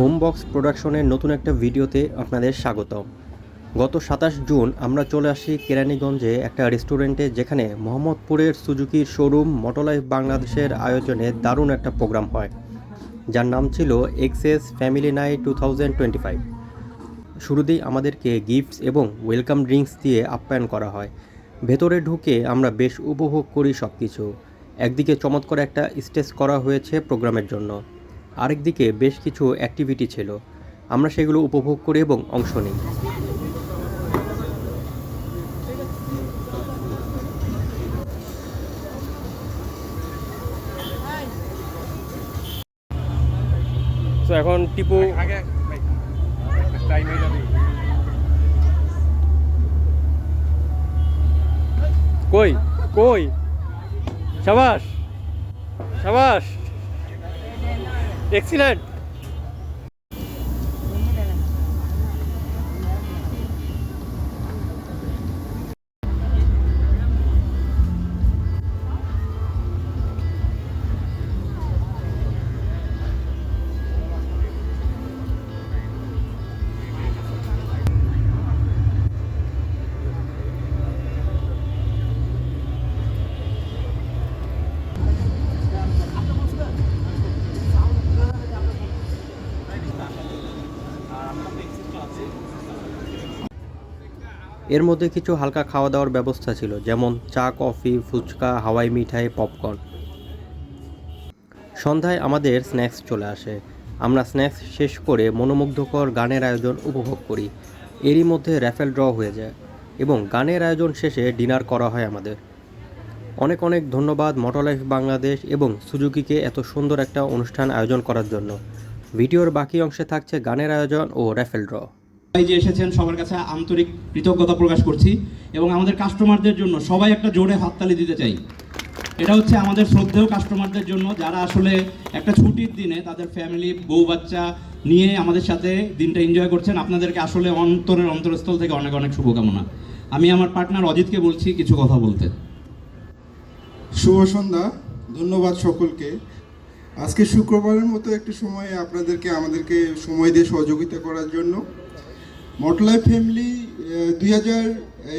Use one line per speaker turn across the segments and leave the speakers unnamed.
হোমবক্স প্রোডাকশনের নতুন একটা ভিডিওতে আপনাদের স্বাগত গত সাতাশ জুন আমরা চলে আসি কেরানীগঞ্জে একটা রেস্টুরেন্টে যেখানে মোহাম্মদপুরের সুজুকির শোরুম, মোটোলাইফ বাংলাদেশের আয়োজনে দারুণ একটা প্রোগ্রাম হয়। যার নাম ছিল access family night two thousand twenty five. শুরুতেই আমাদেরকে গিফটস এবং ওয়েলকাম ড্রিঙ্কস দিয়ে আপ্যায়ন করা হয়। ভেতরে ঢুকে আমরা বেশ উপভোগ করি সব কিছু একদিকে চমৎকার একটা স্টেজ করা হয়েছে প্রোগ্রামের জন্য। আরেকদিকে বেশ কিছু অ্যাক্টিভিটি ছিল। আমরা সেগুলো উপভোগ করি এবং অংশ নিই। তো এখন টিপু কই? কই? সাবাস! সাবাস! এক্সিলেন্ট এর মধ্যে কিছু হালকা খাওয়া দাওয়ার ব্যবস্থা ছিল, যেমন চা, কফি, ফুচকা, হাওয়াই মিঠাই, পপকর্ন। সন্ধ্যায় আমাদের স্ন্যাক্স চলে আসে। আমরা স্ন্যাক্স শেষ করে মনোমুগ্ধকর গানের আয়োজন উপভোগ করি। এরই মধ্যে র্যাফেল ড্র হয়ে যায় এবং গানের আয়োজন শেষে ডিনার করা হয় আমাদের। অনেক অনেক ধন্যবাদ মোটরলাইফ বাংলাদেশ এবং সুজুকিকে এত সুন্দর একটা অনুষ্ঠান আয়োজন করার জন্য। ভিডিওর বাকি অংশে থাকছে গানের আয়োজন ও র্যাফেল ড্র।
সবাই যে এসেছেন, সবার কাছে আন্তরিক কৃতজ্ঞতা প্রকাশ করছি এবং আমাদের কাস্টমারদের জন্য সবাই একটা জোরে হাততালি দিতে চাই। এটা হচ্ছে আমাদের শ্রদ্ধেয় কাস্টমারদের জন্য যারা আসলে একটা ছুটির দিনে তাদের ফ্যামিলি বউ, বাচ্চা নিয়ে আমাদের সাথে দিনটা এনজয় করছেন। আপনাদেরকে আসলে অন্তরের অন্তরস্থল থেকে অনেক অনেক শুভকামনা। আমি আমার পার্টনার অজিতকে বলছি কিছু কথা বলতে।
শুভ সন্ধ্যা। ধন্যবাদ সকলকে। আজকে শুক্রবারের মতো একটি সময়ে আপনাদেরকে, আমাদেরকে সময় দিয়ে সহযোগিতা করার জন্য মটলাই ফ্যামিলি দুই হাজার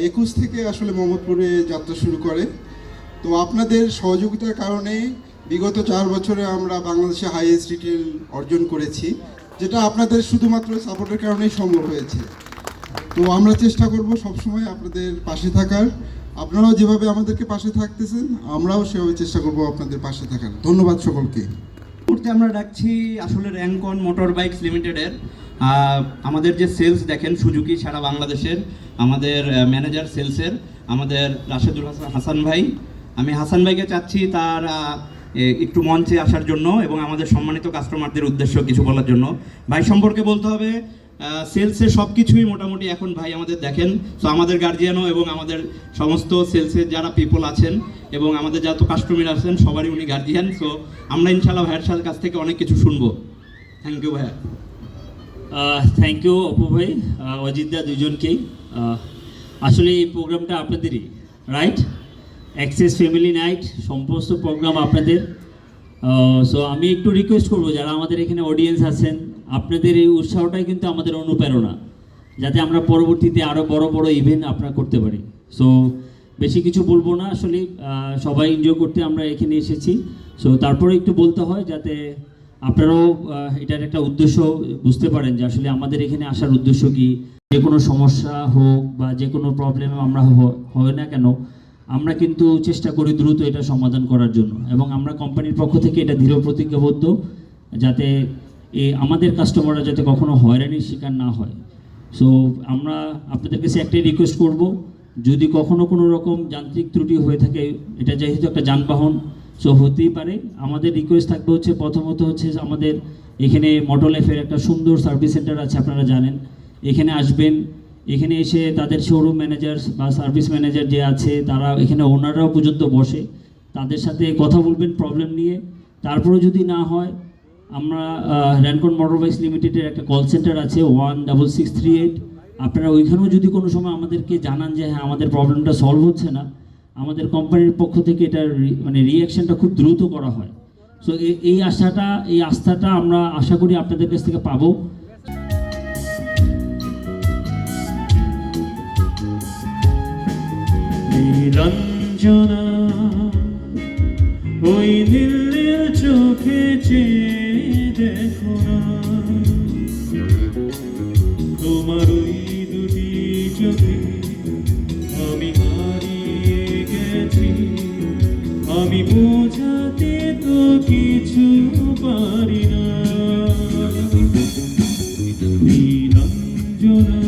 একুশ থেকে আসলে মোহাম্মদপুরে যাত্রা শুরু করে। তো আপনাদের সহযোগিতার কারণে বিগত চার বছরে আমরা বাংলাদেশে হাইয়েস্ট রিটেল অর্জন করেছি, যেটা আপনাদের শুধুমাত্র সাপোর্টের কারণেই সম্ভব হয়েছে। তো আমরা চেষ্টা করব সবসময় আপনাদের পাশে থাকার। আপনারাও যেভাবে আমাদেরকে পাশে থাকতেছেন, আমরাও সেভাবে চেষ্টা করব আপনাদের পাশে থাকার। ধন্যবাদ সকলকে।
আমরা ডাকছি আসলে র্যাঙ্কন মোটর বাইকস লিমিটেডের আমাদের যে সেলস দেখেন সুজুকি সারা বাংলাদেশের, আমাদের ম্যানেজার সেলসের, আমাদের রাশেদুল হাসান হাসান ভাই। আমি হাসান ভাইকে চাচ্ছি তার একটু মঞ্চে আসার জন্য এবং আমাদের সম্মানিত কাস্টমারদের উদ্দেশ্য কিছু বলার জন্য। ভাই সম্পর্কে বলতে হবে সেলসের সব কিছুই মোটামুটি এখন ভাই আমাদের দেখেন। তো আমাদের গার্জিয়ানও এবং আমাদের সমস্ত সেলসের যারা পিপল আছেন এবং আমাদের যত কাস্টমার আছেন, সবারই উনি গার্জিয়ান সো আমরা ইনশাল্লাহ ভাইয়ের কাছ থেকে অনেক কিছু শুনব। থ্যাংক ইউ ভাইয়া।
থ্যাংক ইউ অপু ভাই অজিতদা দুজনকেই। আসলে এই প্রোগ্রামটা আপনাদেরই রাইট অ্যাক্সেস ফ্যামিলি নাইট সমস্ত প্রোগ্রাম আপনাদের। সো আমি একটু রিকোয়েস্ট করব, যারা আমাদের এখানে অডিয়েন্স আছেন, আপনাদের এই উৎসাহটাই কিন্তু আমাদের অনুপ্রেরণা, যাতে আমরা পরবর্তীতে আরও বড় বড় ইভেন্ট আপনারা করতে পারি। সো বেশি কিছু বলব না, আসলে সবাই এনজয় করতে আমরা এখানে এসেছি। সো তারপরে একটু বলতে হয়, যাতে আপনারাও এটার একটা উদ্দেশ্য বুঝতে পারেন যে আসলে আমাদের এখানে আসার উদ্দেশ্য কি? যে কোনো সমস্যা হোক বা যে কোনো প্রবলেম আমরা হয় না কেন, আমরা কিন্তু চেষ্টা করি দ্রুত এটা সমাধান করার জন্য। এবং আমরা কোম্পানির পক্ষ থেকে এটা দৃঢ় প্রতিজ্ঞাবদ্ধ যাতে এ, আমাদের কাস্টমাররা যাতে কখনো হয়রানির শিকার না হয়। সো আমরা আপনাদের কাছে একটাই রিকোয়েস্ট করব, যদি কখনো কোনো রকম যান্ত্রিক ত্রুটি হয়ে থাকে, এটা যেহেতু একটা যানবাহন সো হতেই পারে। আমাদের রিকোয়েস্ট থাকবে হচ্ছে প্রথমত হচ্ছে আমাদের এখানে মটোলাইফের একটা সুন্দর সার্ভিস সেন্টার আছে, আপনারা জানেন। এখানে আসবেন, এখানে এসে তাদের শোরুম ম্যানেজার বা সার্ভিস ম্যানেজার যে আছে, তারা এখানে ওনারাও পর্যন্ত বসে। তাদের সাথে কথা বলবেন প্রবলেম নিয়ে। তারপরে যদি না হয়, আমরা র্যানকন মোটরবাইকস লিমিটেডের একটা কল সেন্টার আছে one double six three eight আপনারা ওইখানেও যদি কোনো সময় আমাদেরকে জানান যে হ্যাঁ আমাদের প্রবলেমটা সলভ হচ্ছে না আমাদের কোম্পানির পক্ষ থেকে এটার মানে রিয়াকশনটা খুব দ্রুত করা হয়।
সো এই আশাটা, এই আস্থাটা আমরা আশা করি আপনাদের কাছ থেকে পাবো। নীলাঞ্জনা, ওই নীলের চোখে দেখো না। তোমার ওই দুটি চোখে আমি বোঝাতে তো কিছু পারি না। নীলাঞ্জনা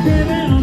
living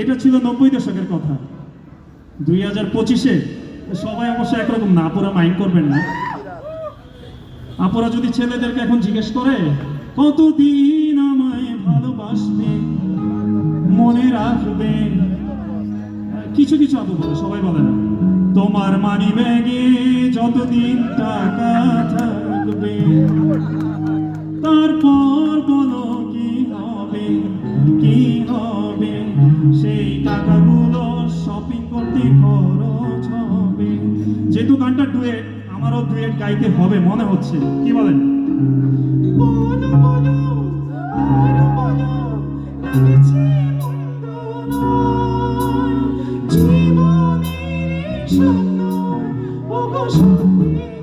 এটা ছিল নব্বই দশকের কথা। দুই হাজার পঁচিশে সবাই অবশ্য একরকম না, আপুরা মাইন্ড করবেন না। আপুরা যদি ছেলেদেরকে এখন জিজ্ঞেস করে, কতদিন আমায় ভালোবাসবে, মনে রাখবে? কিছু কিছু আপু বলে, সবাই বলে না। তোমার মানি ব্যাগে যতদিন টাকা থাকবে, তারপর বলো কি হবে, কি যেহেতু গানটা ডুয়ে আমারও ডুয়েট গাইতে হবে মনে হচ্ছে কি বলেন Oh, my God.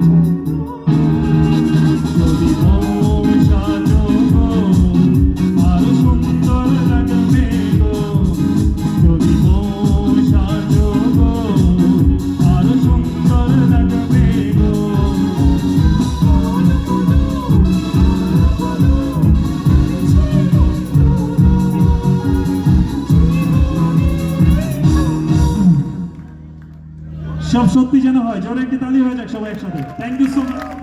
যেন হয় জোরে একটি তালি হয়ে যাক সবাই একসাথে। থ্যাংক ইউ সো মাচ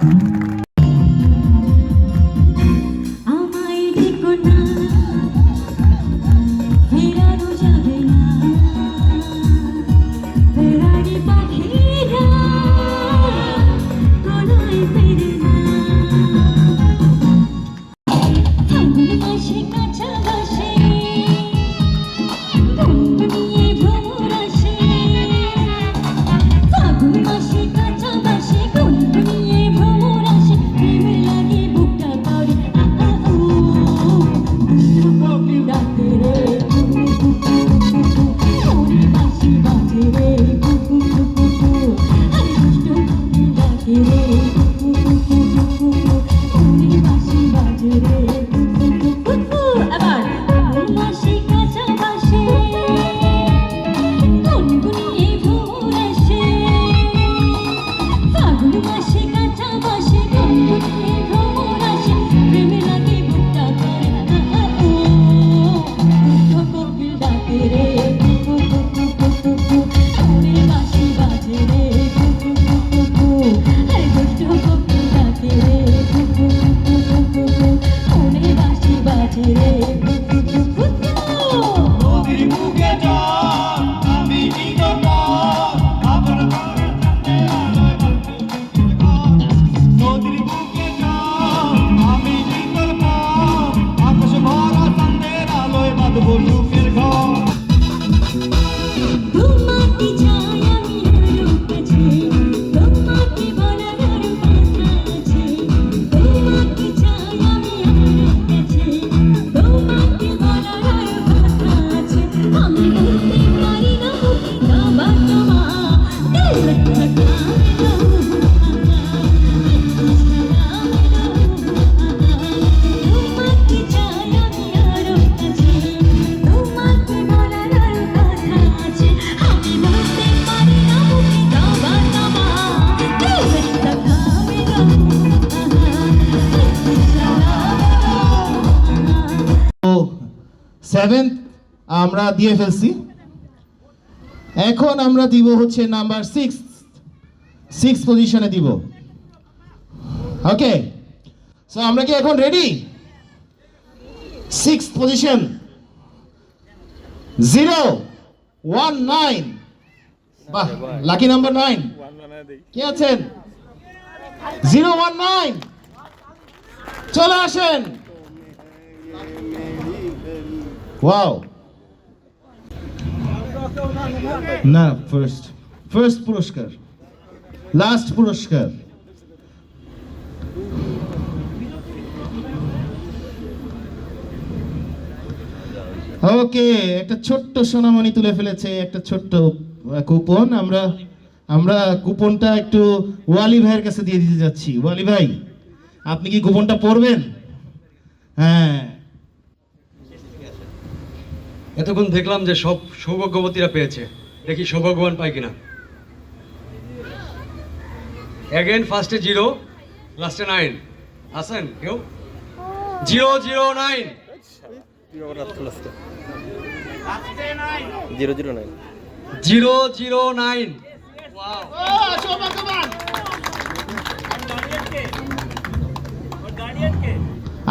আমরা দিয়ে ফেলছি। এখন আমরা দিব হচ্ছে নাম্বার সিক্স সিক্স পজিশনে দিব। ওকে সো আমরা কি এখন ready six position zero one nine বাহ লাকি নাম্বার নাইন কে আছেন? জিরো ওয়ান নাইন চলে আসেন। ওয়াও না ফার্স্ট ফার্স্ট পুরস্কার লাস্ট পুরস্কার। ওকে একটা ছোট্ট সোনামণি তুলে ফেলেছে, একটা ছোট্ট কুপন আমরা আমরা কুপনটা একটু ওয়ালি ভাইয়ের কাছে দিয়ে দিতে যাচ্ছি। ওয়ালি ভাই, আপনি কি কুপনটা পড়বেন হ্যাঁ।
এতক্ষণ দেখলাম যে সব সৌভাগ্যবতীরা পেয়েছে। দেখি সৌভাগ্যবান পাই কিনা। অ্যাগেন ফার্স্টে জিরো লাস্টে নাইন আসেন কেউ? Zero zero nine
zero zero nine
zero zero nine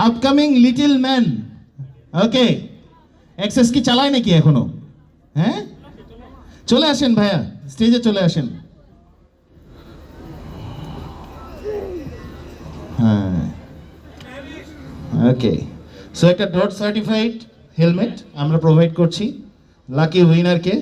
upcoming little man okay access কি চালায় নাকি এখনও? হ্যাঁ? চলে আসেন ভাইয়া স্টেজে চলে আসেন। হ্যাঁ। ওকে সো একটা ডট সার্টিফাইড হেলমেট আমরা প্রোভাইড করছি। লাকি উইনারকে